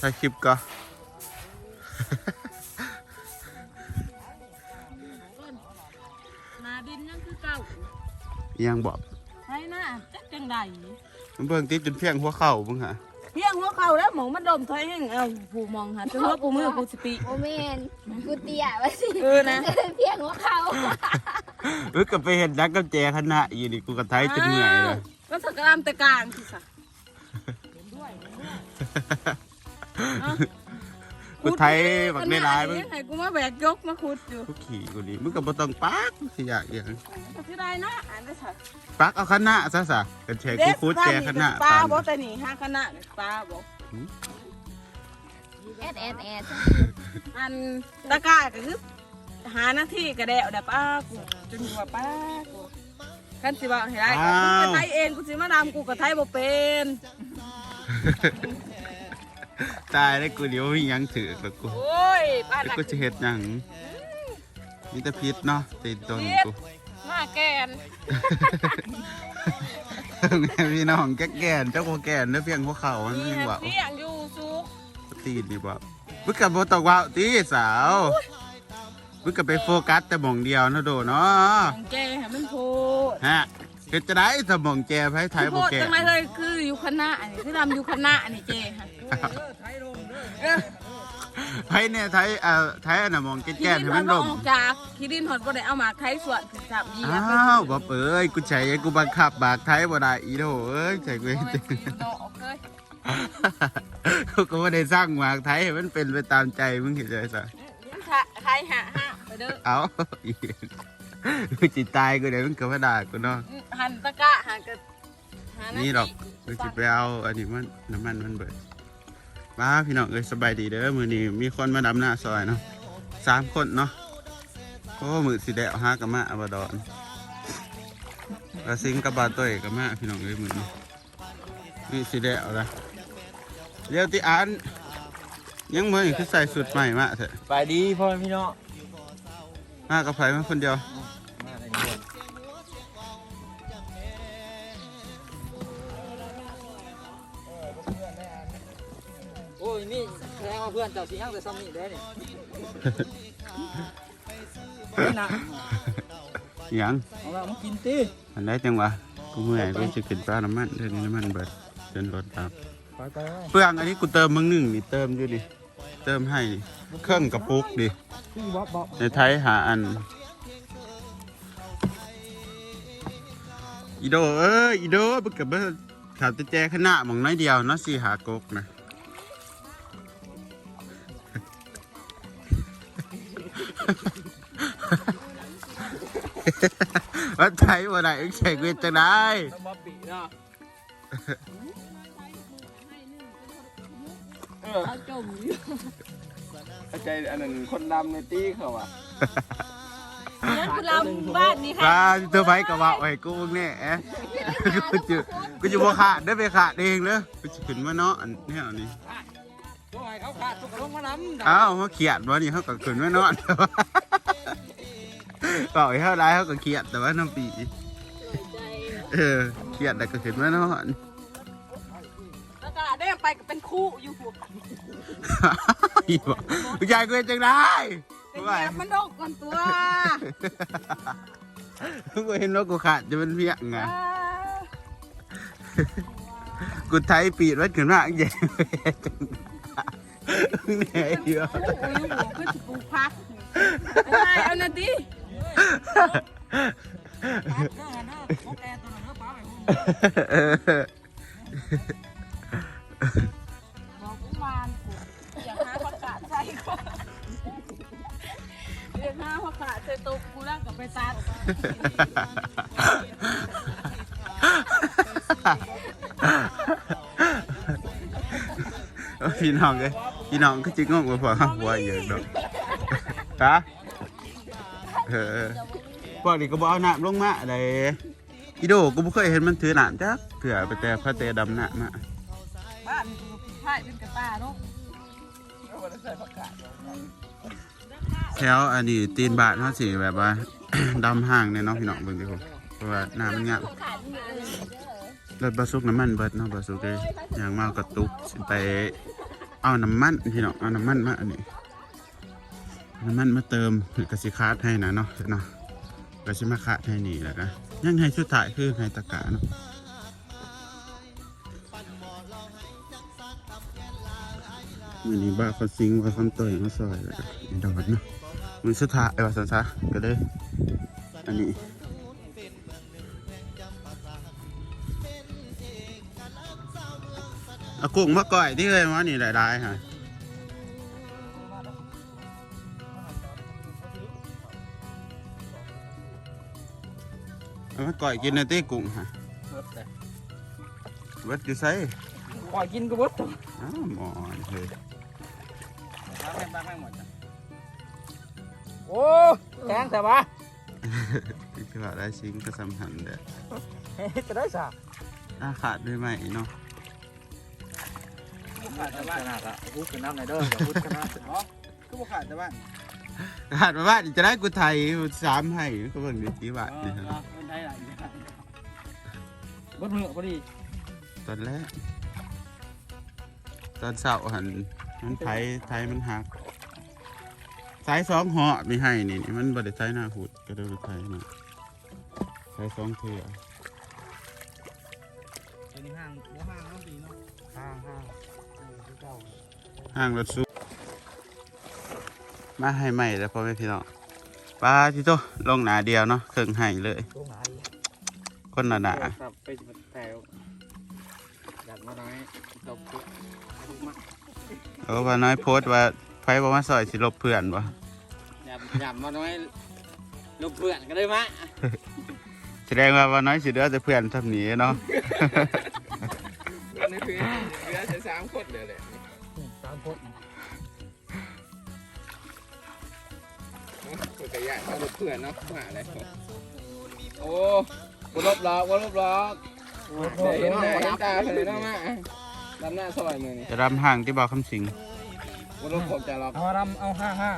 ถ่ายคลิปก็นาดินยังคือเก่ายังบอกใช่นะจักจังใดมันเบิ่งติดจนเพียงหัวเข่ามึงฮะเพียงหัวเข่าแล้วหมองมันดมถอยแห้งเอาผู้มองหาจนหัวกูมือกูสปีโอเมนกูเตี้ยว่าสิเออนะเพียงหัวเขาเอ้ยก็ไปเห็นนักกับแจคณะอยู่นี่กูก็ไทยจนเหนื่อยเลยก็สกรามแต่กลางสิสะ กูไทยบักได้หลายมึงให้กูมาแบกยกมาขุดอยู่กูขี่กูนี่มึงก็บ่ต้องปักสิอยากอย่างก็สิได้นะอ่านได้สักปักเอาคณะซะซะกันแชร์กูคูดแจคณะปลาปานบ่แต่นี่ห้าคณะปลาบ่แอดแอดแอดอันตะกร้าก็คือหาหน้าที่กระเดวเด้ป้ากูจนหัวป้ากูคันสิว่าให้ได้ก็กูกระไทยเองกูสิมาดำกูกระไทยบ่เป็น ตายแล้วกูเดี๋ยวมีหยังถือกับกูโอ้ยป้าแล้วนักกูจะเฮ็ดหยังมีแต่พิษเนาะติดตนกูหน้าแกนแม่พี่น้องแก่แก่นเจ้าโคแก่นเด้อเพียงหัวเข่ามันมียังว่าเสียงอยู่สุกตีนนี่บ่มึงกับบ่ต้องว่าตีสาวมึงก็ไปโฟกัสแต่หม่องเดียวนะโดเนาะของแกให้มันโพดฮะ เฮ็ดจะได้ถ้าหม่องแจไผไทยโพบ่ดแก่จังไรเลยคืออยู่คณะอันนี้คือดำอยู่คณะอันนี้เจฮะเออไผเนี่ยไทยเอ่อไทยอันน่ะหม่องแก่ๆให้มันคิลดิมออกจากคิดินหอดบ่ได้เอามาไทยส่วนคือจับยีอ้ไปาวบ่เอ้ยกูใช้กูบังคับบากไทยบ่ได้อีโดเอ้ยใช่กูโอ้เฮ็ยดดอกเลยกูก็บ่ได้สร้างหมากไทยให้มันเป็นไปตามใจมึงเห็นใจซะมันไทยหาห้าไปเด้อเอาอีกกู จิตตายกูเดี๋ยวมึงก็มาด่ากูเนาะหันตะกะหันกับหานี่นี่ดอกกูจิไปเอาอันนี้มันน้ำมันมันเบิดมาพี่น้องเอ้ยสบายดีเด้อมื้อนี้มีคนมาดำหน้าซอยเนาะสามคนเนาะโอ้มือสิแดวหากะมาอบดอนกระซิงกับบาต้อยกะมาพี่น้องเอ้ยมื้อนี้นี่สิแดวละเดี๋ยวติอันยังมื้อนี้คือใส่สุดใหม่มาเถอะไปดีพ่อแม่พี่น้องมากับไผมาคนเดียว เพื่อนเจ้าสิยังแต่ซ้ำนี่ได้นี่นี่นะหยังเอาละมากินติอันไหนจังวะกูเมื่อยกูจะขึ้นปลาน้ำมันเดี๋ยวนี้น้ำมันเบิดเดินรถตามไปไปเปลืองอันนี้กูเติมมึงหนึ่งนี่เติมอยู่ดิเติมให้นี่เครื่องกระปุกดิพี่บ๊อบบ๊อบในไทยหาอันอีโดเอ้ยอีโดบึกกับเบิดขาดแต่แจขนาดมองน้อยเดียวเนาะสี่หากกนะ ว่าไทยว่าไหนอึ้งใส่กูจะได้แล้วบ๊อบปีเนาะเออเอาจมอยู่เข้าใจอันนั้นคนดำในตีเขาอะนั่นคือเราบ้านนี้ปค่ะลาเธอไปกับว่าไอ้กูเนี่ยแอะกูจะกูจะบ่ขาดได้ไปขาดเองเลยกูจะขึ้นมาเนาะอันเนี่ยอันนี้ ตัวไอ้เขาขาดตัวกระลงมาน้ำอ้าวเขาเขียดวะนี่เขาก็ขึ้นมาเนาะแต่ว่าเปล่าให้เขาได้เขาก็เขียดแต่ว่าน้ำปีเออเขียดแต่ก็ขึ้นมาเนาะตะกะได้ไปก็เป็นคู่อยู่พวกอีบอกกูยายกูเฮ็ดจังได้เป็นว่าแยบมันดกก่อนตัวกูเห็นว่ากูขาดจะเป็นเพียงไงอ่ากูไทยปีดไว้ขึ้นมาใหญ่จัง เหนื่อยเยอะคู่อยู่หัวคือสิปลูกพักได้เอานาทีบอกกูมานกูอยากหาผักกาดใส่ก่อนอยากหาผักกาดใส่ตุกกูแล้วก็ไปตัดพี่น้องเลย พี่น้องก็จิงงว่าพอหัวเยอะดอกฮะเออพวกนี้ก็บเอาน้ำลงมาอะไรอีโดกูไม่เคยเห็นมันถือน้ำจักเถื่อไปแต่พระเตดำน้ำมาบ้านกูไผ่เป็นกระตาเนาะแถวอันนี้ตีนบาทเขาสิแบบว่าดำห่างเนี่ยเนาะพี่น้องเบิ่งดิผมเพราะว่าน้ำมันเงี้ยขาดมือรถบรรทุกน้ำมันเบิดเนาะบรรทุกเลยอย่างมากกระตุกสิไป เอาน้ำมันพี่น้องเอาน้ำมันมาอันนี้น้ำมันมาเติมกระสิคาดให้นะเนาะเนาะกระสิมาคาดให้นี่แหละนะยังให้สุดท้ายคือให้ตะกร้าเนาะมือนี้บ้าคนซิงว่าคำตัวอย่างมาซอยแล้วก็ไอ้ดอนเนาะมือสุดท้ายไอ้ว่าสันซะก็เลยอันนี้ เอากุ้งมาก่อยที่เคยมานี่หลายๆฮะเอามาก่อยกินในตีกุ้งฮะเบิดเลยเวัดอยู่ไซปล่อยกินก็เบิดตัวอ้าวหมอนเฮ้ยตามแม่งตามแม่งหมดจ้ะโอ้แกงแต่ว่าที่คือว่าได้ชิงก็สำคัญเด้อเฮ้ยจะได้สะอาขาดด้วยไหมเนาะ ขาดแต่ว่าขนาดอะพูดกันน้ำไหนเด้ออย่าพูดกันนะเนาะก็บ่ขาดแต่ว่าขาดมาบ้านจะได้กูไทยสามให้ก็เบิ่งดีที่บ้านนี่ฮะคนไทยหลายอย่างบดมือพอดีตอนแรกตอนเสาร์หันมันไทยไทยมันหักสายสองเหาะไม่ให้นี่มันบริไทยหน้าหุดก็เลยไทยนะสายสองเถื่อ ห้างรถซุปมาให้ใหม่แล้วพ่อแม่พี่น้องปลาที่โตลงหนาเดียวเนาะเครื่องให้เลยตรงไหนคนละหนาครับไปแถวอยากมาน้อยตบปุ๊บมาเขาว่าน้อยโพสต์ว่าไฟบอกว่าซอยสิลบเพื่อนบ่อยากอยากมาน้อยลูกเพื่อนก็ได้มาแสดงว่าว่าน้อยสิเหลือแต่เพื่อนทำหนีเนาะ นี่คือเหลือแต่สามคนเลยแหละ สามคนเพื่อนกระยะเอาเพื่อนเนาะมาอะไรโอ้บลบหลอกบลบหลอเห็นหน้าเห็นตาเลยเนาะมาดำหน้าซอยมือนี่จะรำห่างที่บ่าวคำสิงบลบผมจะหลอกเอารำเอาห้าห้า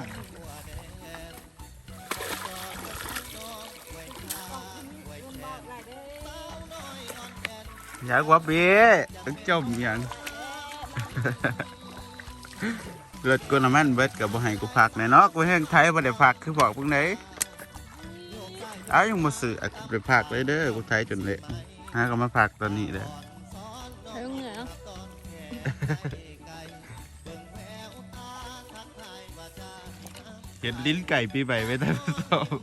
อยากว่าเบี้ยตึกจมอย่าง เกิดกูน้ำมันเบิดกับบ่ให้กูพักแน่เนาะกูแห้งไทยบ่ได้พักคือบอกพวกไหนเอายังมาซื้ออะไปพักเลยเด้อกูไทยจนเละหาก็มาพักตอนนี้เลยใช้เหนื่อยเนาะเห็นลิ้นไก่ปีใหม่ไม่ได้สอบ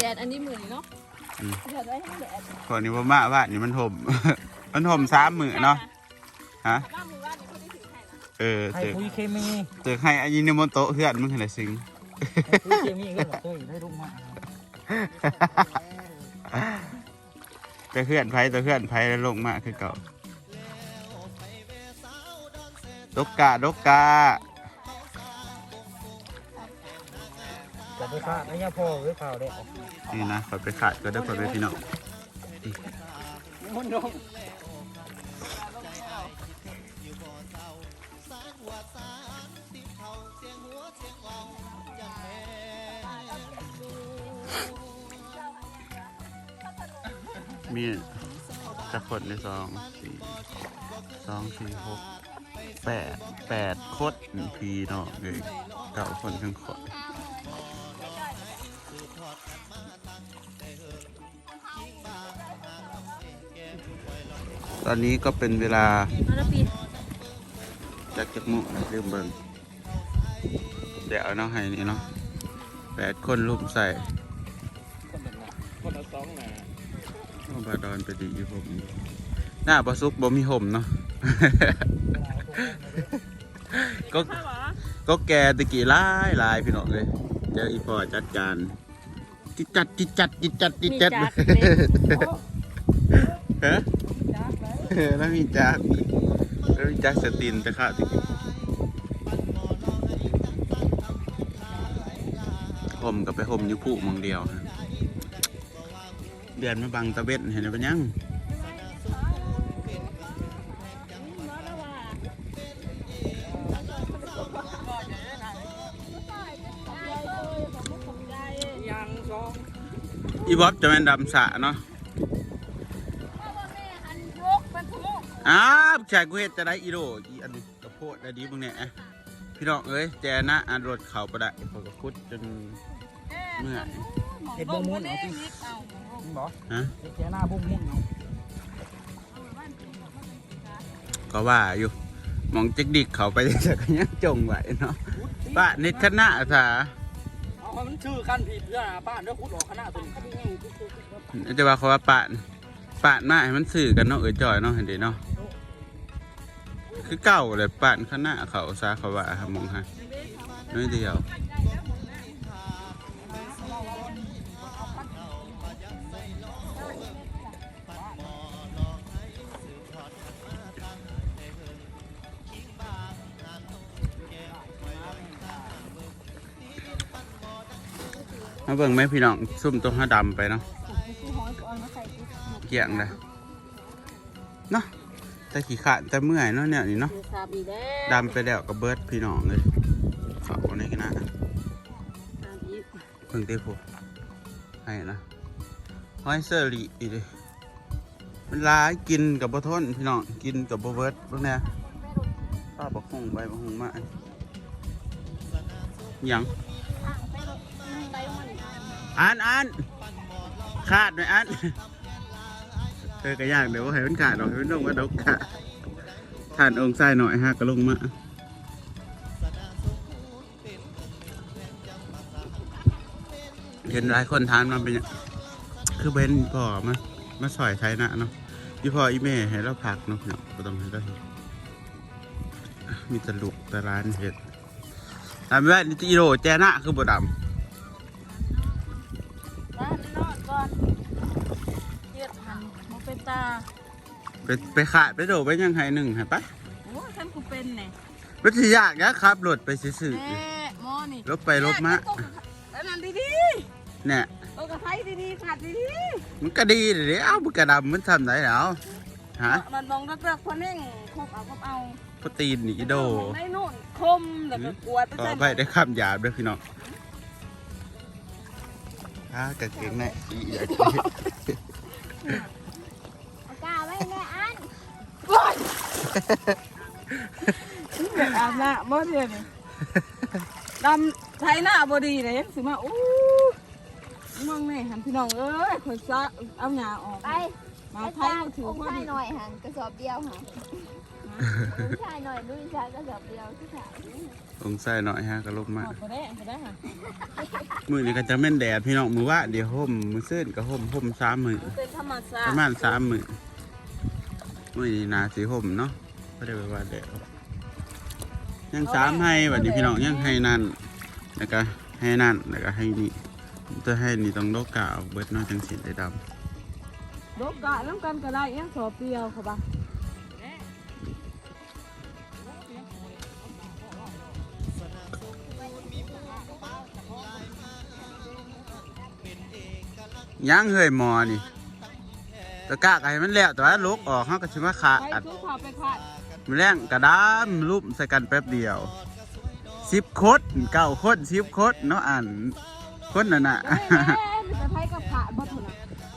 แดดอันนี้เหมือนเนาะ แดดไว้ทั้งแดดคนนี้ว่ามาว่านี่มันห่ม มันห่มสามมือเนาะฮะบ้านมือบ้านนี่เขาได้ถือไข่นะเออให้เจอคุยเคมีเจอให้อายินโมโตะเพื่อนมึงเห็นไรสิงให้คุยเคมีก็บอกตัวได้รุ่งมาแต่เพื่อนไผแต่เพื่อนไผแล้วลงมาคือเก่าดกกาดกกา จะไปฆ่าไอ้ยาพ่อหรือเปล่าเด็กนี่นะขอไปขาดก็ได้ขอไปพี่น้องมีจะคนในสองสี่สองสี่หกแปดแปดคตรพีเนาะเลยเก้าคนทั้งคน ตอนนี้ก็เป็นเวลามาแล้วปีจากจักมุนะลืมเบิ่งเดี๋ยวเอาเนาะให้นี่เนาะแปดคนลุมใส่คนละคนละสองหนาโอ้บาดอนไปดีอยู่ผมหน้าบสุกบ่มีห่มเนาะก็ข้าวเหรอก็แกตะกี้หลายหลายพี่น้องเลยเจออีพอจัดการจิตจัดจิตจัดจิตจัดจิตจัดมีจักเลยฮะเออ แล้วมีจักแล้วมีจักสตินต่ข้าตะกี้ห่มกับไปห่มยู่ผู้หมองเดียวฮะเดือนมาบังตะเบ็ดเห็นไหมยังยังองอีบ๊อบจะเป็นดำสะเนาะ อ้าวชายกูเฮ็ดจะได้อีโดอีอันนี้กระโพดได้ดีมึงเนี่ยพี่น้องเอ้ยแจนะอันรถเขาประดะพอกระพุดจนเมื่อยเห็ดบงมุนเอาจริงเอามึงบอกฮะเห็ดแค่หน้าบงมุนเอาก็ว่าอยู่หมองจิกดิกเขาไปแต่ก็ยังจงไว้เนาะป้านิดคณะสาเอาให้มันชื่อขั้นผิดเพื่อป้าเด้อคุดออกคณะตัวนี้จะว่าเขาว่าปานปานมาให้มันสื่อกันเนาะเออจอยเนาะเห็นดิเนาะ คือเก่าเลยปานคณะเขาซาเขาว่าหามองฮะน้อยเดียวมาเบิ่งไหมพี่น้องซุ่มตัวห้าดำไปเนาะเกี่ยงเลยเนะ แต่ขี้ขาดแต่เมื่อยเนาะเนี่ยนี่เนาะซาบีแด้ดำไปแล้วก็เบิดพี่น้องเลยเขาในกันนะซาบีเพิ่งเตะผมให้นะหอยเซอรี่อีดิมันร้ายกินกับบ่ทนพี่น้องกินกับบ่เบิดพวกเนี้ยป้าบอกหงใบบอกหงมาหยังอ่านอ่านขาดไหมอ่าน เออก็ยากเดี๋ยวให้มันขาดหรอกให้มันลงมาดกขาทานองค์ไส้หน่อยฮะก็ลงมาเห็นหลายคนทานมาเป็นคือเบนพ่อมามาสอยไทยนะเนาะพี่พ่ออีแม่ให้เราผักเนาะเนาะก็ต้องให้เราเห็นมีตลุกต่ร้านเห็ดทำไว้นี่จีโรแจนะคือบดำ ไปไปขาดไปโดดไปยังไงหนึ่งฮะปะโอ้ฉันกูเป็นแน่รถที่ยากนะครับรถไปซื่อแม่หมอนี่ๆรถไปรถมาแล้วนั่นดีเนี่ยๆตัวกระไทยดีๆขาดดีมันก็ดีเลยเอ้ามันกระดำมันทำได้แล้วฮะๆมันมองรักๆคนเน่งคบเอาคบเอาโปรตีนนี่อีโดในนู่นคมแล้วก็กวดไปต่อใส่ไปได้คำหยาบด้วยพี่น้องฮะกางเกงในอีอยาก อาบน้ำบ่เดียวนี่ดำไทยหน้าบ่ดีเลยสิมาอู้มองแม่หันพี่น้องเอ้ยคนซะเอาหญ้าออกไปมาอาไทยจารก็ถือองค์ว่าดีหน่อยหันกระสอบเดียวค่ะองชายหน่อยดูชายกระสอบเดียวที่ขายองใส่หน่อยฮะก็ลงมากก็ได้ก็ได้ค่ะมือนี่ก็จะแม่นแดดพี่น้องมือว่าเดี๋ยวห่มมือซื่นก็ห่มห่มสามมือเป็นธรรมชาติระมาณสามมือมือนี้นาสีห่มเนาะ ได้ไปว่าแดดยังสามให้วันนี้พี่น้องยังให้นั่นแล้วก็ให้นั่นแล้วก็ให้นี่จะให้นี่ต้องโลกกาวเบิดเน้อยจังสิได้ดโดกกะน้ำกันก็ได้ยังสอบเปรียวค่ะบ่าำย่างเฮยหมอนี่ตะกากไอ้มันแล้วแต่ว่าลูกออกเขาก็ชิมาขาไปอัดทุกข่าวไปขาด มันแรงกระดามรูปใส่กันแป๊บเดียวสิบโคตรเก้าโคตรสิบโคตรเนาะอ่านคนนั่นน่ะนจะไทยกับขาดบ่ถูกนะ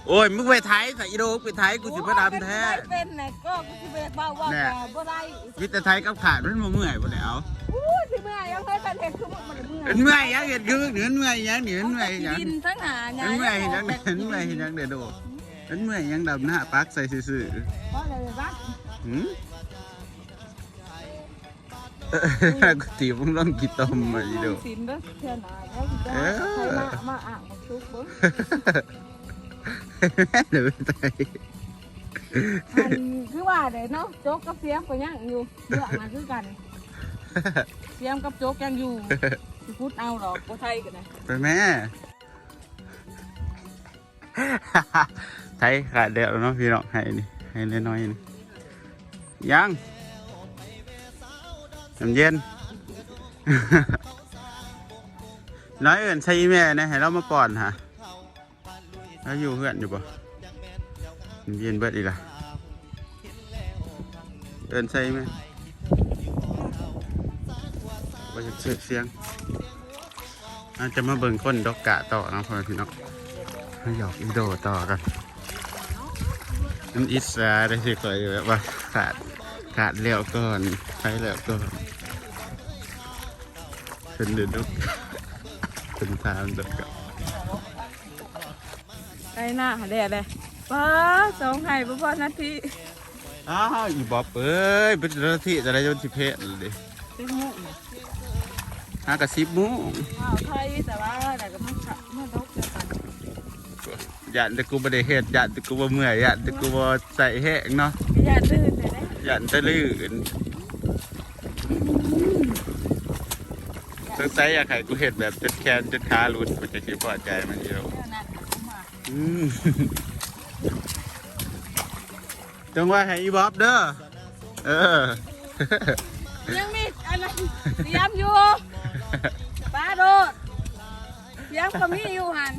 โอ้ยมึงไปไทยใส่อีโดไปไทยกูสิบ่ดำแท้โอ้ยเป็นไงก็กูสิไปเบาว่าแน่แต่บ่ได้วิต่ไทยกับขาดมันบ่เมื่อยบ่แล้วอู้สิเมื่อยยังเคยเป็นเห็ดคือมันเมื่อยมันเมื่อยยังเห็นคือเหนือนเมื่อยยังเหนือนเมื่อยยังดินทั้งหาไงมันเมื่อยยังเห็นเมื่อยยังเดือดโดนเมื่อยยังดำหน้าปักใส่ซื่อเพราะอะไรบ้างๆหืมเออ กูตีมึงลองกินต้มมาอีโดสินเด้อเชื่อหน่อยแล้วใครมามาอ่างของซุกเบิ่เดี๋ยวไปไทยคือว่าเด้เนาะโจ๊กกับเสียมก็ยังอยู่เรื่องน่ะคือกัน เสียมกับโจ๊กยังอยู่พูดเอาหรอกบ่ไทยกันนะไปแม่ไทยขาดเดียวเนาะพี่น้องให้นี่ให้เล็กน้อยนี่ยัง น้ำเย็น น้อยเอื่นใช่แม่นะให้เรามาก่อนฮะแล้วอยู่เพื่อนอยู่ปะน้ำเย็นเบิดอีกละเอินใช่ไหมว่าจะเสียเสียงอาจจะมาเบิ่งคนดอกกะต่อนะพ่อพี่น้องให้หยอกอีโดต่อกันมันอิสระได้สิคอยแบบว่าขาดขาดแล้วก่อนใช้แล้วก่อน เป็นเดือดดุกเป็นทางเด็กกับใกล้หน้าหาแดดเลยป้าสองไห้บ่พอนาทีอ้าวอีบอบเอ้ยเป็นเรื่องที่จะได้ยนสิเพศเลยเต็มมุกเนี่ยหากระซิบหมูอ้าวไทยแต่ว่าแต่ก็มันฉะมันดกเดียวกันยันแต่กูไม่ได้เฮ็ดยันแต่กูบ่เมื่อยยันแต่กูบ่ใส่แห้งเนาะอย่าตื่นเลยนะยันแต่ลื่น งสัยอยากให้กูเฮ็ดแบบจนแขนจนขาหลุดกูจะคิดพอใจมันอยู่เดี๋ยวนั้นเอามาอืมจงว่าให้อีบอบเด้อ เออ ยังมีอันนั้นเตรียมอยู่ป้าโดดเตรียมก็มีอยู่หัน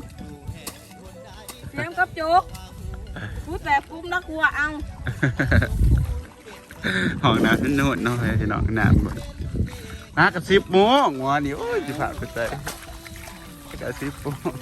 เตรียมกับจุกพูดแบบกุ้มนักวัวเอาห้องน้ำนั่นนู่นเนาะพี่น้องน้ำ บ่มากระซิบโมงงอนี่โอ้ยสิผ่านไปใจกระซิบโมง